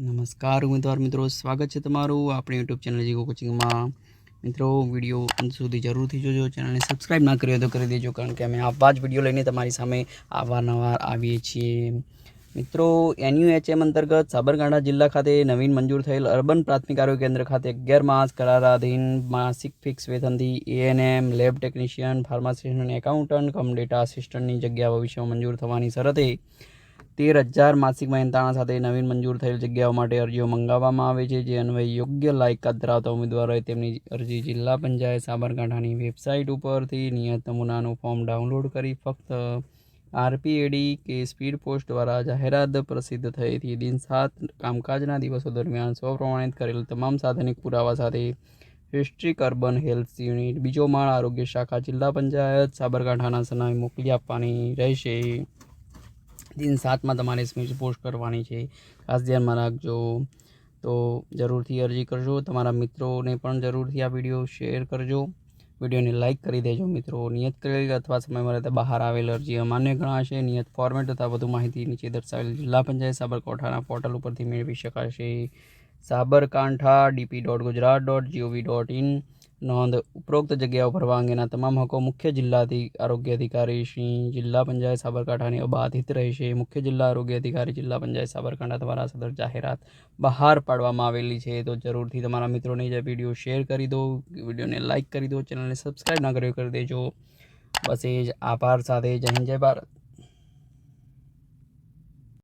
નમસ્કાર ઉમેદવાર મિત્રો, સ્વાગત છે તમારું આપણી યુટ્યુબ ચેનલ જીગો કોચિંગમાં મિત્રો વીડિયો અંત સુધી જરૂરથી જોજો ચેનલને સબસ્ક્રાઈબ ના કરી હોય તો કરી દેજો, કારણ કે અમે આવા જ વીડિયો લઈને તમારી સામે અવારનવાર આવીએ છીએ. મિત્રો એનયુએચએમ અંતર્ગત સાબરકાંઠા જિલ્લા ખાતે નવીન મંજૂર થયેલ અર્બન પ્રાથમિક આરોગ્ય કેન્દ્ર ખાતે અગિયાર માસ કરારાધીન માસિક ફિક્સ વેતનથી એએનએમ લેબ ટેકનિશિયન ફાર્માસિસ્ટ અને એકાઉન્ટન્ટ કમ ડેટા આસિસ્ટન્ટની જગ્યા ભવિષ્યમાં મંજૂર થવાની શરતે તેર હજાર માસિક મહેનતાણા સાથે નવીન મંજૂર થયેલ જગ્યાઓ માટે અરજીઓ મંગાવવામાં આવે છે. જે અન્વયે યોગ્ય લાયકાત ધરાવતા ઉમેદવારોએ તેમની અરજી જિલ્લા પંચાયત સાબરકાંઠાની વેબસાઇટ ઉપરથી નિયત નમૂનાનું ફોર્મ ડાઉનલોડ કરી ફક્ત આરપીએડી કે સ્પીડ પોસ્ટ દ્વારા જાહેરાત પ્રસિદ્ધ થયેથી દિન સાત કામકાજના દિવસો દરમિયાન સ્વપ્રમાણિત કરેલ તમામ સાધનિક પુરાવા સાથે ડિસ્ટ્રિક્ટ અર્બન હેલ્થ યુનિટ બીજો માળ આરોગ્ય શાખા જિલ્લા પંચાયત સાબરકાંઠાના સરનામે મોકલી આપવાની રહેશે. દિન સાતમાં તમારે સ્પીચ પોસ્ટ કરવાની છે. ખાસ ધ્યાનમાં રાખજો. તો જરૂરથી અરજી કરજો. તમારા મિત્રોને પણ જરૂરથી આ વીડિયો શેર કરજો. વિડીયોને લાઇક કરી દેજો મિત્રો. નિયત કરેલ અથવા સમયમાં રહેતા બહાર આવેલ અરજી અમાન્ય ગણાશે. નિયત ફોર્મેટ તથા વધુ માહિતી નીચે દર્શાવેલ જિલ્લા પંચાયત સાબરકાંઠાના પોર્ટલ ઉપરથી મેળવી શકાશે. Sabarkantha, DP dot Gujarat dot GOV dot in. નોંધ, ઉપરોક્ત જગ્યાઓ ભરવા અંગેના તમામ હકો મુખ્ય જિલ્લા આરોગ્ય અધિકારી શ્રી જિલ્લા પંચાયત સાબરકાંઠાની અબાધિત રહેશે. મુખ્ય જિલ્લા આરોગ્ય અધિકારી જિલ્લા પંચાયત સાબરકાંઠા દ્વારા સદર જાહેરાત બહાર પાડવામાં આવેલી છે. તો જરૂરથી તમારા મિત્રોને જે વીડિયો શેર કરી દો. વિડીયોને લાઇક કરી દો. ચેનલને સબસ્ક્રાઈબ ના કર્યો કરી દેજો. બસ એ જ. આભાર સાથે જય હિન્દ, જય ભારત.